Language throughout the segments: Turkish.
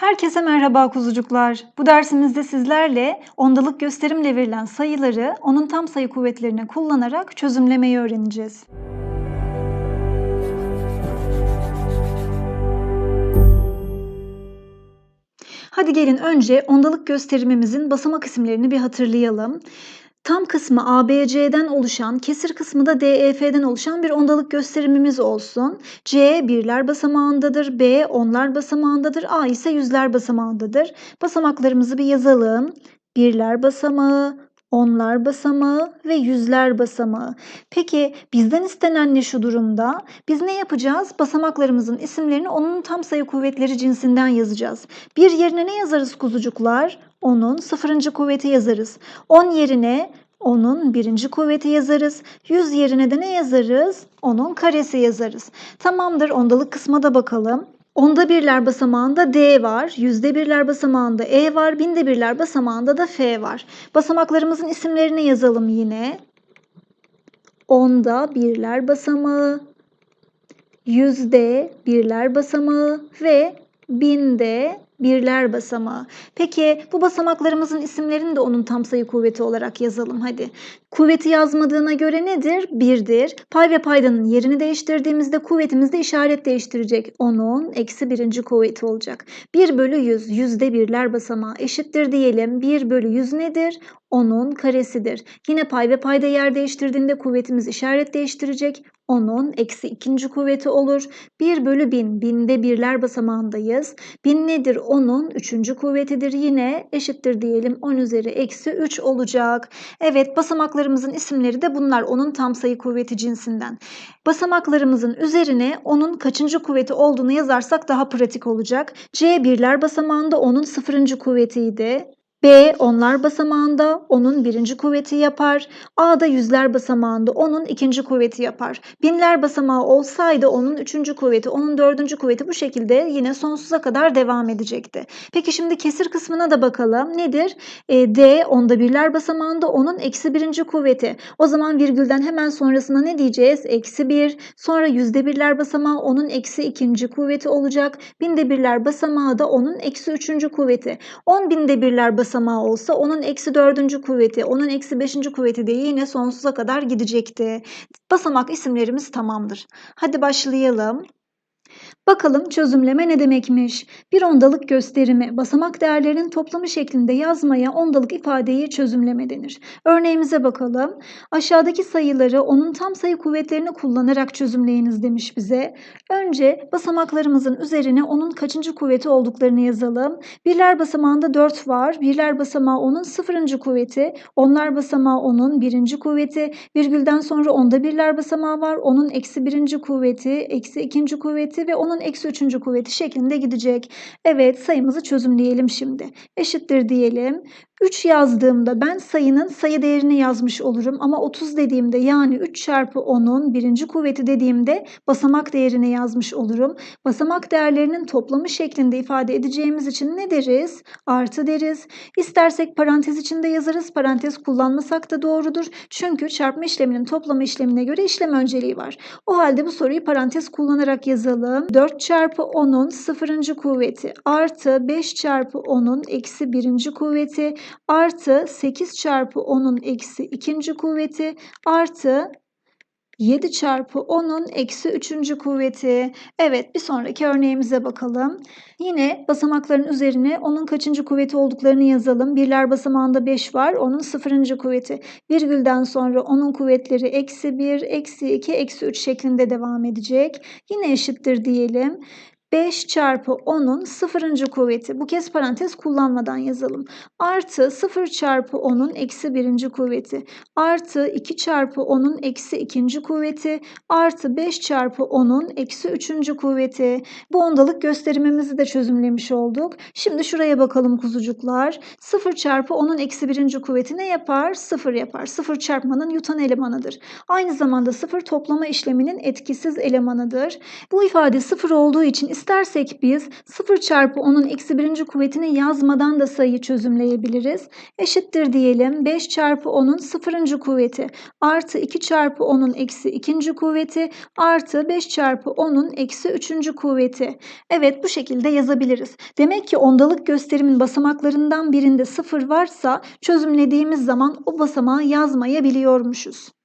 Herkese merhaba kuzucuklar. Bu dersimizde sizlerle ondalık gösterimle verilen sayıları onun tam sayı kuvvetlerine kullanarak çözümlemeyi öğreneceğiz. Hadi gelin önce ondalık gösterimimizin basamak isimlerini bir hatırlayalım. Tam kısmı ABC'den oluşan, kesir kısmı da DEF'den oluşan bir ondalık gösterimimiz olsun. C birler basamağındadır, B onlar basamağındadır, A ise yüzler basamağındadır. Basamaklarımızı bir yazalım. Birler basamağı, onlar basamağı ve yüzler basamağı. Peki bizden istenen ne şu durumda? Biz ne yapacağız? Basamaklarımızın isimlerini onun tam sayı kuvvetleri cinsinden yazacağız. Bir yerine ne yazarız kuzucuklar? Onun sıfırıncı kuvveti yazarız. 10 yerine onun birinci kuvveti yazarız. 100 yerine de ne yazarız? Onun karesi yazarız. Tamamdır ondalık kısma da bakalım. Onda birler basamağında D var, yüzde birler basamağında E var, binde birler basamağında da F var. Basamaklarımızın isimlerini yazalım yine. Onda birler basamağı, yüzde birler basamağı ve binde birler basamağı. Peki bu basamaklarımızın isimlerini de onun tam sayı kuvveti olarak yazalım hadi. Kuvveti yazmadığına göre nedir? Birdir. Pay ve paydanın yerini değiştirdiğimizde kuvvetimiz de işaret değiştirecek. Onun eksi birinci kuvveti olacak. 1 bölü 100 yüzde birler basamağı eşittir diyelim. 1 bölü 100 nedir? Onun karesidir. Yine pay ve payda yer değiştirdiğinde kuvvetimiz işaret değiştirecek. Onun eksi ikinci kuvveti olur. 1 bölü 1000. Binde birler basamağındayız. 1000 nedir? Onun üçüncü kuvvetidir. Yine eşittir diyelim. 10 üzeri eksi 3 olacak. Evet basamaklarımızın isimleri de bunlar. Onun tam sayı kuvveti cinsinden. Basamaklarımızın üzerine onun kaçıncı kuvveti olduğunu yazarsak daha pratik olacak. C birler basamağında onun sıfırıncı kuvvetiydi. B onlar basamağında onun birinci kuvveti yapar. A da yüzler basamağında onun ikinci kuvveti yapar. Binler basamağı olsaydı onun üçüncü kuvveti, onun dördüncü kuvveti bu şekilde yine sonsuza kadar devam edecekti. Peki şimdi kesir kısmına da bakalım. Nedir? E, D onda birler basamağında onun eksi birinci kuvveti. O zaman virgülden hemen sonrasına ne diyeceğiz? Eksi bir. Sonra yüzde birler basamağı onun eksi ikinci kuvveti olacak. Binde birler basamağı da onun eksi üçüncü kuvveti. On binde birler basamağı basamağı olsa onun eksi dördüncü kuvveti, onun eksi beşinci kuvveti diye yine sonsuza kadar gidecekti. Basamak isimlerimiz tamamdır. Hadi başlayalım. Bakalım çözümleme ne demekmiş? Bir ondalık gösterimi basamak değerlerinin toplamı şeklinde yazmaya ondalık ifadeyi çözümleme denir. Örneğimize bakalım. Aşağıdaki sayıları onun tam sayı kuvvetlerini kullanarak çözümleyiniz demiş bize. Önce basamaklarımızın üzerine onun kaçıncı kuvveti olduklarını yazalım. Birler basamağında 4 var. Birler basamağı onun sıfırıncı kuvveti. Onlar basamağı onun birinci kuvveti. Virgülden sonra onda birler basamağı var. Onun eksi birinci kuvveti, eksi ikinci kuvveti ve onun eksi üçüncü kuvveti şeklinde gidecek. Evet sayımızı çözümleyelim şimdi. Eşittir diyelim. 3 yazdığımda ben sayının sayı değerini yazmış olurum ama 30 dediğimde yani 3 çarpı 10'un birinci kuvveti dediğimde basamak değerini yazmış olurum. Basamak değerlerinin toplamı şeklinde ifade edeceğimiz için ne deriz? Artı deriz. İstersek parantez içinde yazarız. Parantez kullanmasak da doğrudur. Çünkü çarpma işleminin toplama işlemine göre işlem önceliği var. O halde bu soruyu parantez kullanarak yazalım. 4 çarpı 10'un sıfırıncı kuvveti artı 5 çarpı 10'un eksi birinci kuvveti artı 8 çarpı 10'un eksi ikinci kuvveti artı 7 çarpı 10'un eksi 3. kuvveti. Evet bir sonraki örneğimize bakalım. Yine basamakların üzerine onun kaçıncı kuvveti olduklarını yazalım. Birler basamağında 5 var. Onun sıfırıncı kuvveti. Virgülden sonra onun kuvvetleri eksi 1, eksi 2, eksi 3 şeklinde devam edecek. Yine eşittir diyelim. 5 çarpı 10'un sıfırıncı kuvveti. Bu kez parantez kullanmadan yazalım. Artı 0 çarpı 10'un eksi birinci kuvveti. Artı 2 çarpı 10'un eksi ikinci kuvveti. Artı 5 çarpı 10'un eksi üçüncü kuvveti. Bu ondalık gösterimimizi de çözümlemiş olduk. Şimdi şuraya bakalım kuzucuklar. 0 çarpı 10'un eksi birinci kuvveti ne yapar? 0 yapar. 0 çarpmanın yutan elemanıdır. Aynı zamanda 0 toplama işleminin etkisiz elemanıdır. Bu ifade 0 olduğu için İstersek biz 0 çarpı 10'un eksi birinci kuvvetini yazmadan da sayıyı çözümleyebiliriz. Eşittir diyelim 5 çarpı 10'un sıfırıncı kuvveti artı 2 çarpı 10'un eksi ikinci kuvveti artı 5 çarpı 10'un eksi üçüncü kuvveti. Evet bu şekilde yazabiliriz. Demek ki ondalık gösterimin basamaklarından birinde 0 varsa çözümlediğimiz zaman o basamağı yazmayabiliyormuşuz.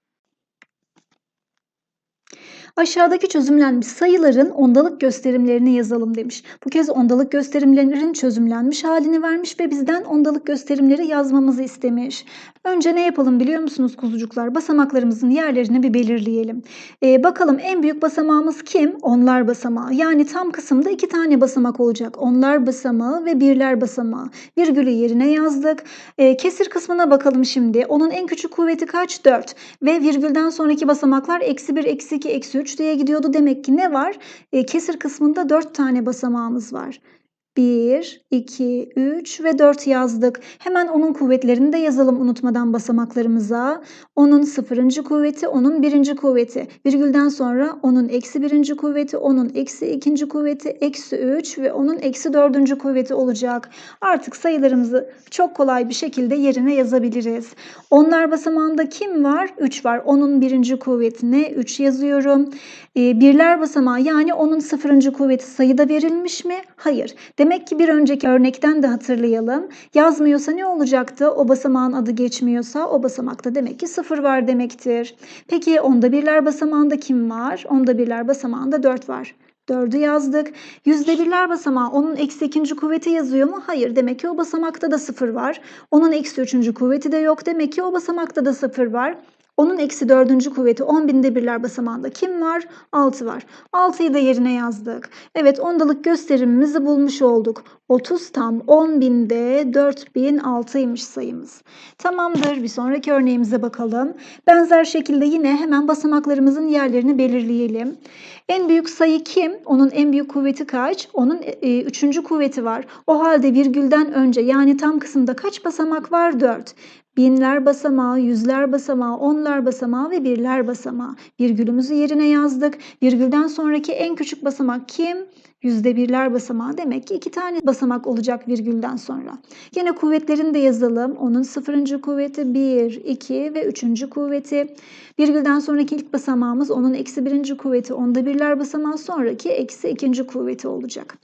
Aşağıdaki çözümlenmiş sayıların ondalık gösterimlerini yazalım demiş. Bu kez ondalık gösterimlerin çözümlenmiş halini vermiş ve bizden ondalık gösterimleri yazmamızı istemiş. Önce ne yapalım biliyor musunuz kuzucuklar? Basamaklarımızın yerlerini bir belirleyelim. Ee, bakalım en büyük basamağımız kim? Onlar basamağı. Yani tam kısımda iki tane basamak olacak. Onlar basamağı ve birler basamağı. Virgülü yerine yazdık. Ee, kesir kısmına bakalım şimdi. Onun en küçük kuvveti kaç? 4. Ve virgülden sonraki basamaklar eksi 1, eksi 2, eksi 3 diye gidiyordu. Demek ki ne var? Ee, kesir kısmında 4 tane basamağımız var. 1, 2, 3 ve 4 yazdık. Hemen onun kuvvetlerini de yazalım unutmadan basamaklarımıza. Onun sıfırıncı kuvveti, onun birinci kuvveti. Virgülden sonra onun eksi birinci kuvveti, onun eksi ikinci kuvveti, eksi 3 ve onun eksi dördüncü kuvveti olacak. Artık sayılarımızı çok kolay bir şekilde yerine yazabiliriz. Onlar basamağında kim var? 3 var. Onun birinci kuvvetine 3 yazıyorum. Ee, birler basamağı yani onun sıfırıncı kuvveti sayıda verilmiş mi? Hayır. Demek ki bir önceki örnekten de hatırlayalım. Yazmıyorsa ne olacaktı? O basamağın adı geçmiyorsa o basamakta demek ki sıfır var demektir. Peki onda birler basamağında kim var? Onda birler basamağında 4 var. 4'ü yazdık. Yüzde birler basamağı onun eksi ikinci kuvveti yazıyor mu? Hayır. Demek ki o basamakta da sıfır var. Onun eksi üçüncü kuvveti de yok. Demek ki o basamakta da sıfır var. Onun eksi dördüncü kuvveti 10 binde birler basamağında kim var? 6 var. 6'yı da yerine yazdık. Evet ondalık gösterimimizi bulmuş olduk. 30 tam 10 binde 4006'ymış sayımız. Tamamdır. Bir sonraki örneğimize bakalım. Benzer şekilde yine hemen basamaklarımızın yerlerini belirleyelim. En büyük sayı kim? Onun en büyük kuvveti kaç? Onun e, üçüncü kuvveti var. O halde virgülden önce yani tam kısımda kaç basamak var? 4 binler basamağı, yüzler basamağı, onlar basamağı ve birler basamağı. Virgülümüzü yerine yazdık. Virgülden sonraki en küçük basamak kim? Yüzde birler basamağı demek ki iki tane basamak olacak virgülden sonra. Yine kuvvetlerini de yazalım. Onun sıfırıncı kuvveti 1, 2 ve üçüncü kuvveti. Virgülden sonraki ilk basamağımız onun eksi birinci kuvveti. Onda birler basamağı sonraki eksi ikinci kuvveti olacak.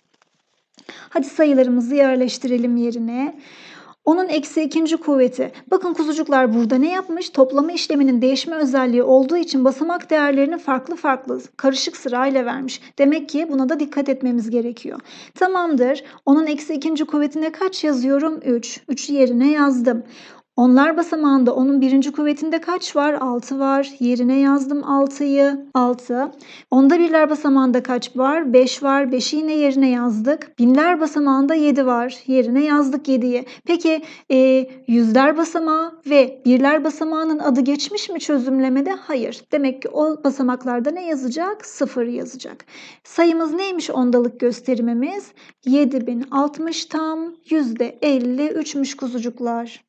Hadi sayılarımızı yerleştirelim yerine. Onun eksi ikinci kuvveti. Bakın kuzucuklar burada ne yapmış? Toplama işleminin değişme özelliği olduğu için basamak değerlerini farklı farklı karışık sırayla vermiş. Demek ki buna da dikkat etmemiz gerekiyor. Tamamdır. Onun eksi ikinci kuvvetine kaç yazıyorum? 3. 3'ü yerine yazdım. Onlar basamağında onun birinci kuvvetinde kaç var? 6 var. Yerine yazdım 6'yı. 6. Onda birler basamağında kaç var? 5 var. 5'i yine yerine yazdık. Binler basamağında 7 var. Yerine yazdık 7'yi. Peki e, yüzler basamağı ve birler basamağının adı geçmiş mi çözümlemede? Hayır. Demek ki o basamaklarda ne yazacak? 0 yazacak. Sayımız neymiş ondalık gösterimimiz? 7060 tam %53'müş kuzucuklar.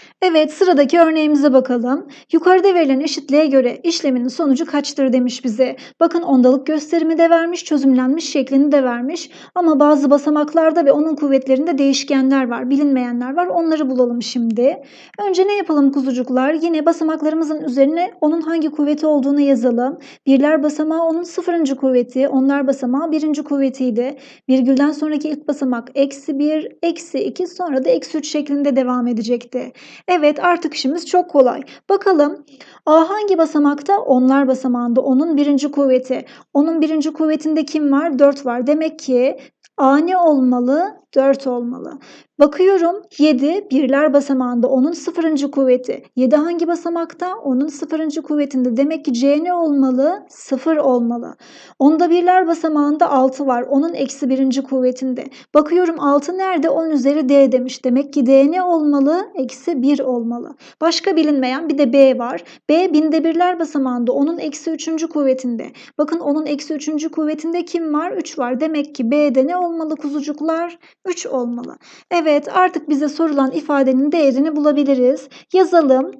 Evet sıradaki örneğimize bakalım. Yukarıda verilen eşitliğe göre işleminin sonucu kaçtır demiş bize. Bakın ondalık gösterimi de vermiş, çözümlenmiş şeklini de vermiş. Ama bazı basamaklarda ve onun kuvvetlerinde değişkenler var, bilinmeyenler var. Onları bulalım şimdi. Önce ne yapalım kuzucuklar? Yine basamaklarımızın üzerine onun hangi kuvveti olduğunu yazalım. Birler basamağı onun sıfırıncı kuvveti, onlar basamağı birinci kuvvetiydi. Virgülden sonraki ilk basamak eksi bir, eksi iki sonra da eksi üç şeklinde devam edecekti. Evet artık işimiz çok kolay. Bakalım A hangi basamakta? Onlar basamağında. Onun birinci kuvveti. Onun birinci kuvvetinde kim var? 4 var. Demek ki A ne olmalı? 4 olmalı. Bakıyorum 7 birler basamağında onun sıfırıncı kuvveti. 7 hangi basamakta? Onun sıfırıncı kuvvetinde. Demek ki C ne olmalı? 0 olmalı. Onda birler basamağında 6 var. Onun eksi birinci kuvvetinde. Bakıyorum 6 nerede? 10 üzeri D demiş. Demek ki D ne olmalı? Eksi 1 olmalı. Başka bilinmeyen bir de B var. B binde birler basamağında onun eksi üçüncü kuvvetinde. Bakın onun eksi üçüncü kuvvetinde kim var? 3 var. Demek ki B'de ne olmalı kuzucuklar? 3 olmalı. Evet artık bize sorulan ifadenin değerini bulabiliriz. Yazalım.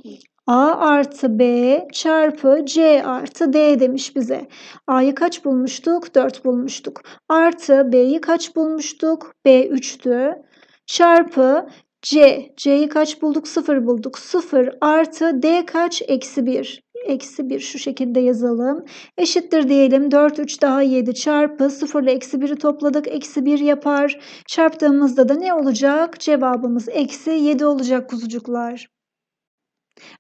A artı B çarpı C artı D demiş bize. A'yı kaç bulmuştuk? 4 bulmuştuk. Artı B'yi kaç bulmuştuk? B 3'tü. Çarpı C. C'yi kaç bulduk? 0 bulduk. 0 artı D kaç? Eksi 1. Eksi 1 şu şekilde yazalım. Eşittir diyelim. 4, 3 daha 7 çarpı 0 ile eksi 1'i topladık. Eksi 1 yapar. Çarptığımızda da ne olacak? Cevabımız eksi 7 olacak kuzucuklar.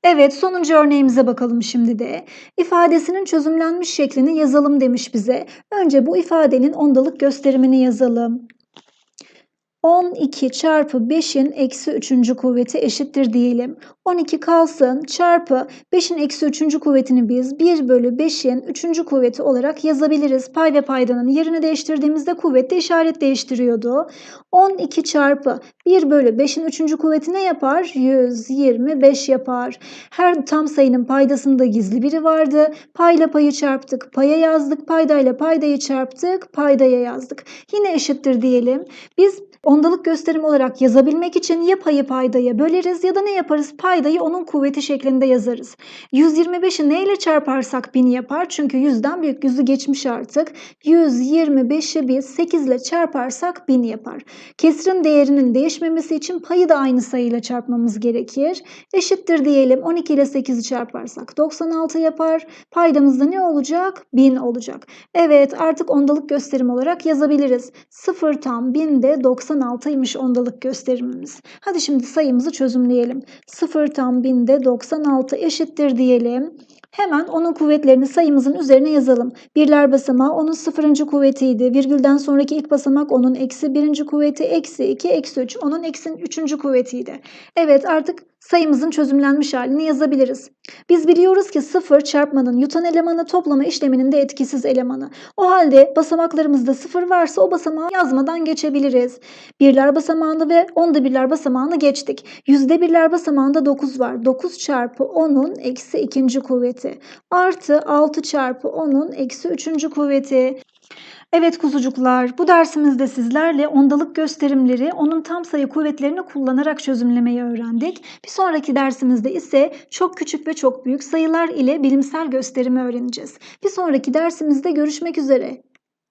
Evet sonuncu örneğimize bakalım şimdi de. İfadesinin çözümlenmiş şeklini yazalım demiş bize. Önce bu ifadenin ondalık gösterimini yazalım. 12 çarpı 5'in eksi 3. kuvveti eşittir diyelim. 12 kalsın çarpı 5'in eksi 3. kuvvetini biz 1 bölü 5'in 3. kuvveti olarak yazabiliriz. Pay ve paydanın yerini değiştirdiğimizde kuvvette işaret değiştiriyordu. 12 çarpı 1 bölü 5'in 3. kuvveti ne yapar? 125 yapar. Her tam sayının paydasında gizli biri vardı. Payla payı çarptık, paya yazdık. Paydayla paydayı çarptık, paydaya yazdık. Yine eşittir diyelim. Biz ondalık gösterim olarak yazabilmek için ya payı paydaya böleriz ya da ne yaparız? Paydayı onun kuvveti şeklinde yazarız. 125'i neyle çarparsak 1000 yapar? Çünkü 100'den büyük yüzü geçmiş artık. 125'i biz 8 ile çarparsak 1000 yapar. Kesrin değerinin değişmemesi için payı da aynı sayıyla çarpmamız gerekir. Eşittir diyelim 12 ile 8'i çarparsak 96 yapar. Paydamızda ne olacak? 1000 olacak. Evet artık ondalık gösterim olarak yazabiliriz. 0 tam 1000 de 96'ymış ondalık gösterimimiz. Hadi şimdi sayımızı çözümleyelim. 0 tam 1000 de 96 eşittir diyelim. Hemen onun kuvvetlerini sayımızın üzerine yazalım. Birler basamağı onun sıfırıncı kuvvetiydi. Virgülden sonraki ilk basamak onun eksi birinci kuvveti. Eksi 2, eksi 3 onun eksi üçüncü kuvvetiydi. Evet artık sayımızın çözümlenmiş halini yazabiliriz. Biz biliyoruz ki sıfır çarpmanın yutan elemanı toplama işleminin de etkisiz elemanı. O halde basamaklarımızda sıfır varsa o basamağı yazmadan geçebiliriz. Birler basamağını ve onda birler basamağını geçtik. Yüzde birler basamağında 9 var. 9 çarpı 10'un eksi ikinci kuvveti. Artı 6 çarpı 10'un eksi üçüncü kuvveti. Evet kuzucuklar, bu dersimizde sizlerle ondalık gösterimleri, onun tam sayı kuvvetlerini kullanarak çözümlemeyi öğrendik. Bir sonraki dersimizde ise çok küçük ve çok büyük sayılar ile bilimsel gösterimi öğreneceğiz. Bir sonraki dersimizde görüşmek üzere.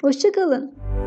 Hoşçakalın.